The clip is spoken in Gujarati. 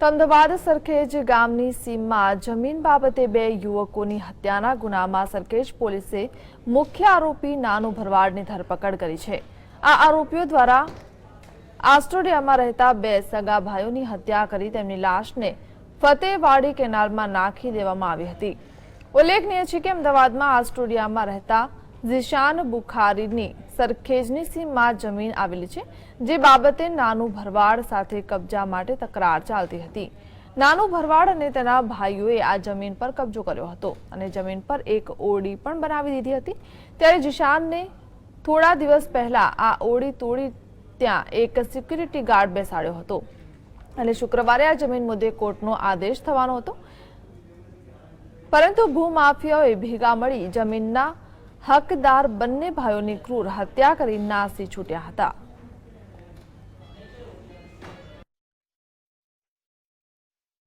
તો અમદાવાદ સરખેજ ગામની સીમમાં જમીન બાબતે બે યુવકોની હત્યાના ગુનામાં સરખેજ પોલીસે મુખ્ય આરોપી નાનુ ભરવાડની ધરપકડ કરી છે. આ આરોપીઓ દ્વારા આસ્ટ્રેલિયામાં રહેતા બે સગા ભાઈઓની હત્યા કરી તેમની લાશને ફતેહવાડી કેનાલમાં નાખી દેવામાં આવી હતી. ઉલ્લેખનીય છે કે અમદાવાદમાં આસ્ટ્રેલિયામાં રહેતા ઝિશાન બુખારીની સરખેજની સીમમાં જમીન આવેલી છે, જે બાબતે નાનું ભરવાડ સાથે કબજા માટે તકરાર ચાલતી હતી. નાનું ભરવાડ અને તેના ભાઈઓએ આ જમીન પર કબજો કર્યો હતો અને જમીન પર એક ઓરડી પણ બનાવી દીધી હતી. ત્યારે જીશાનને થોડા દિવસ પહેલા આ ઓરડી તોડી ત્યાં એક સિક્યુરિટી ગાર્ડ બેસાડ્યો હતો અને શુક્રવારે આ જમીન મુદ્દે કોર્ટનો આદેશ થવાનો હતો. પરંતુ ભૂમાફિયાઓએ ભેગા મળી જમીનના હકદાર બંને ભાઈઓની ક્રૂર હત્યા કરી નાસી છૂટ્યા હતા.